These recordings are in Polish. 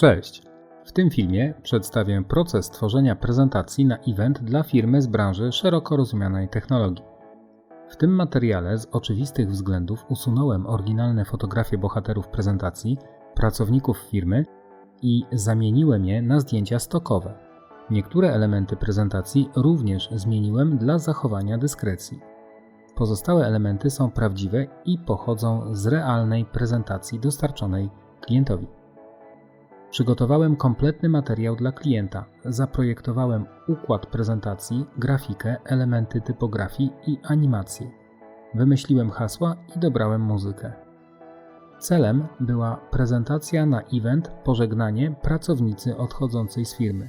Cześć! W tym filmie przedstawię proces tworzenia prezentacji na event dla firmy z branży szeroko rozumianej technologii. W tym materiale z oczywistych względów usunąłem oryginalne fotografie bohaterów prezentacji, pracowników firmy i zamieniłem je na zdjęcia stokowe. Niektóre elementy prezentacji również zmieniłem dla zachowania dyskrecji. Pozostałe elementy są prawdziwe i pochodzą z realnej prezentacji dostarczonej klientowi. Przygotowałem kompletny materiał dla klienta. Zaprojektowałem układ prezentacji, grafikę, elementy typografii i animację. Wymyśliłem hasła i dobrałem muzykę. Celem była prezentacja na event pożegnanie pracownicy odchodzącej z firmy.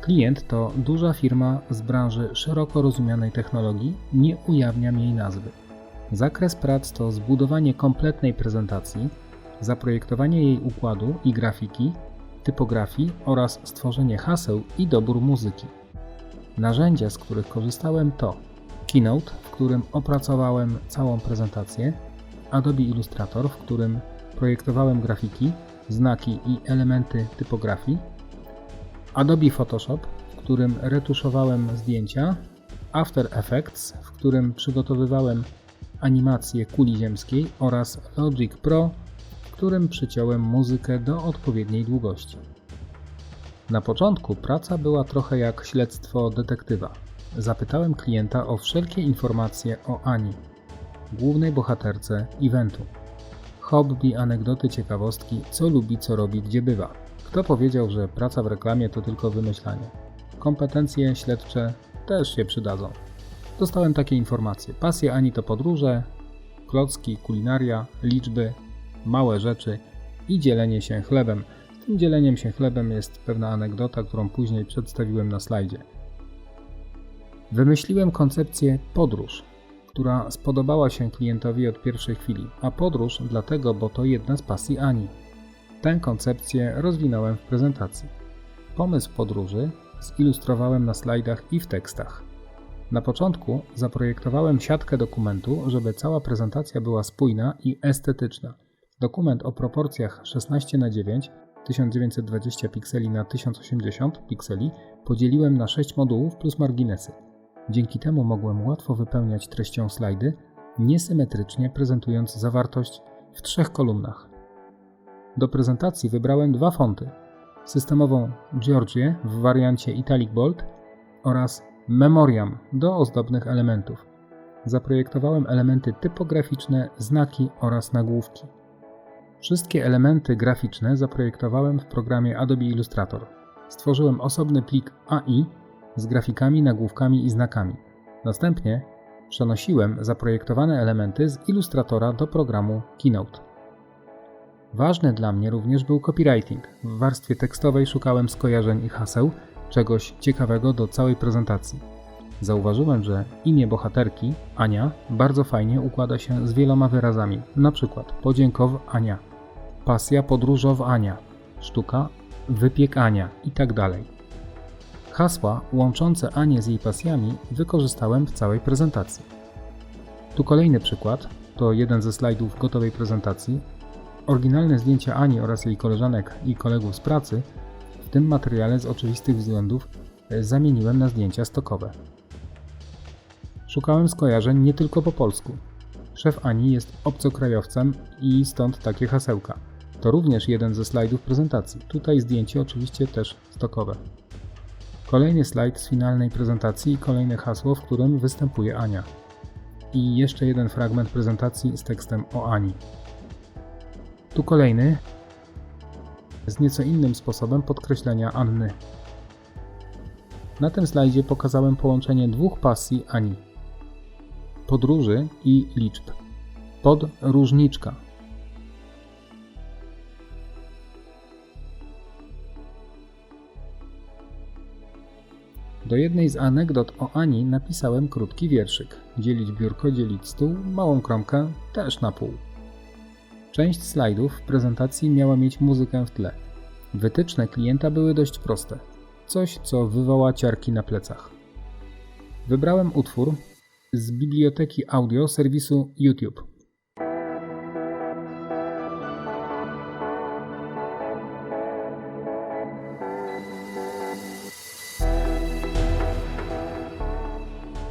Klient to duża firma z branży szeroko rozumianej technologii, nie ujawniam jej nazwy. Zakres prac to zbudowanie kompletnej prezentacji, zaprojektowanie jej układu i grafiki, typografii oraz stworzenie haseł i dobór muzyki. Narzędzia, z których korzystałem to Keynote, w którym opracowałem całą prezentację, Adobe Illustrator, w którym projektowałem grafiki, znaki i elementy typografii, Adobe Photoshop, w którym retuszowałem zdjęcia, After Effects, w którym przygotowywałem animację kuli ziemskiej oraz Logic Pro, którym przyciąłem muzykę do odpowiedniej długości. Na początku praca była trochę jak śledztwo detektywa. Zapytałem klienta o wszelkie informacje o Ani, głównej bohaterce eventu. Hobby, anegdoty, ciekawostki, co lubi, co robi, gdzie bywa. Kto powiedział, że praca w reklamie to tylko wymyślanie? Kompetencje śledcze też się przydadzą. Dostałem takie informacje. Pasje Ani to podróże, klocki, kulinaria, liczby, małe rzeczy i dzielenie się chlebem. Z tym dzieleniem się chlebem jest pewna anegdota, którą później przedstawiłem na slajdzie. Wymyśliłem koncepcję podróż, która spodobała się klientowi od pierwszej chwili, a podróż dlatego, bo to jedna z pasji Ani. Tę koncepcję rozwinąłem w prezentacji. Pomysł podróży zilustrowałem na slajdach i w tekstach. Na początku zaprojektowałem siatkę dokumentu, żeby cała prezentacja była spójna i estetyczna. Dokument o proporcjach 16 na 9 1920 pikseli na 1080 pikseli podzieliłem na 6 modułów plus marginesy. Dzięki temu mogłem łatwo wypełniać treścią slajdy, niesymetrycznie prezentując zawartość w trzech kolumnach. Do prezentacji wybrałem dwa fonty: systemową Georgię w wariancie Italic Bold oraz Memoriam do ozdobnych elementów. Zaprojektowałem elementy typograficzne, znaki oraz nagłówki. Wszystkie elementy graficzne zaprojektowałem w programie Adobe Illustrator. Stworzyłem osobny plik AI z grafikami, nagłówkami i znakami. Następnie przenosiłem zaprojektowane elementy z Illustratora do programu Keynote. Ważny dla mnie również był copywriting. W warstwie tekstowej szukałem skojarzeń i haseł, czegoś ciekawego do całej prezentacji. Zauważyłem, że imię bohaterki, Ania, bardzo fajnie układa się z wieloma wyrazami, np. podziękow Ania, pasja podróżow Ania, sztuka wypiek Ania itd. Tak Hasła łączące Anię z jej pasjami wykorzystałem w całej prezentacji. Tu kolejny przykład, to jeden ze slajdów gotowej prezentacji. Oryginalne zdjęcia Ani oraz jej koleżanek i kolegów z pracy w tym materiale z oczywistych względów zamieniłem na zdjęcia stokowe. Szukałem skojarzeń nie tylko po polsku. Szef Ani jest obcokrajowcem i stąd takie hasełka. To również jeden ze slajdów prezentacji. Tutaj zdjęcie oczywiście też stokowe. Kolejny slajd z finalnej prezentacji i kolejne hasło, w którym występuje Ania. I jeszcze jeden fragment prezentacji z tekstem o Ani. Tu kolejny z nieco innym sposobem podkreślenia Anny. Na tym slajdzie pokazałem połączenie dwóch pasji Ani: podróży i liczb. Podróżniczka Do jednej z anegdot o Ani napisałem krótki wierszyk. Dzielić biurko, dzielić stół, małą kromkę też na pół. Część slajdów w prezentacji miała mieć muzykę w tle. Wytyczne klienta były dość proste. Coś, co wywoła ciarki na plecach. Wybrałem utwór z biblioteki audio serwisu YouTube.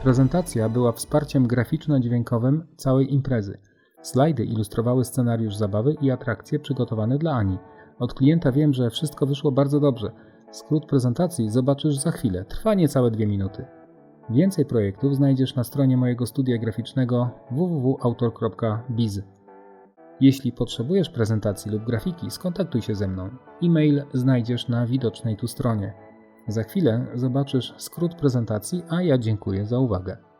Prezentacja była wsparciem graficzno-dźwiękowym całej imprezy. Slajdy ilustrowały scenariusz zabawy i atrakcje przygotowane dla Ani. Od klienta wiem, że wszystko wyszło bardzo dobrze. Skrót prezentacji zobaczysz za chwilę, trwa niecałe dwie minuty. Więcej projektów znajdziesz na stronie mojego studia graficznego www.autor.biz. Jeśli potrzebujesz prezentacji lub grafiki, skontaktuj się ze mną. E-mail znajdziesz na widocznej tu stronie. Za chwilę zobaczysz skrót prezentacji, a ja dziękuję za uwagę.